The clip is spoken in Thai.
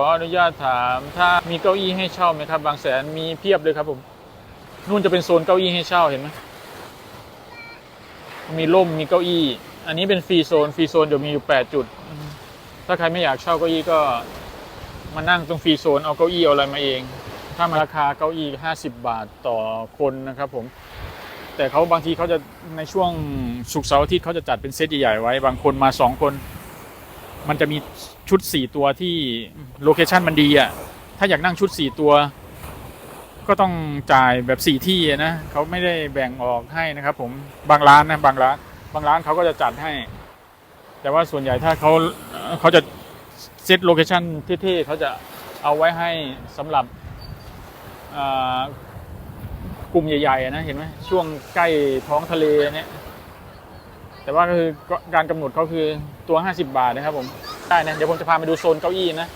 ขออนุญาตถามถ้ามีเก้าอี้ให้เช่าไหมครับ บางแสนมีเพียบเลยครับผมนู่นจะเป็นโซนเก้าอี้ให้เช่าเห็นไหมมีร่มมีเก้าอี้ อันนี้เป็นฟรีโซนฟรีโซนเดี๋ยวมีอยู่8จุด ถ้าใครไม่อยากเช่าเก้าอี้ก็มานั่งตรงฟรีโซนเอาเก้าอี้เอาอะไรมาเอง ถ้ามาราคาเก้าอี้50บบาทต่อคนนะครับผม แต่เขาบางทีเขาจะในช่วงศุกร์เสาร์อาทิตย์เขาจะจัดเป็นเซตใหญ่ๆไว้ บางคนมา2คน มันจะมีชุด4ตัวที่โลเคชันมันดีอะ ถ้าอยากนั่งชุด4ตัว ก็ต้องจ่ายแบบ4ที่อะนะเขาไม่ได้แบ่งออกให้นะครับผมบางร้านนะบางร้าน บางร้านเขาก็จะจัดให้ แต่ว่าส่วนใหญ่ถ้าเขาเขาจะเซตโลเคชันเท่ๆเขาจะเอาไว้ให้สำหรับอ่ากลุ่มใหญ่ๆอะนะเห็นไหมช่วงใกล้ท้องทะเลเนี่ย แต่ว่าก็คือการกำหนดเขาคือตัว 50 บาทนะครับผมได้นะเดี๋ยวผมจะพาไปดูโซนเก้าอี้นะ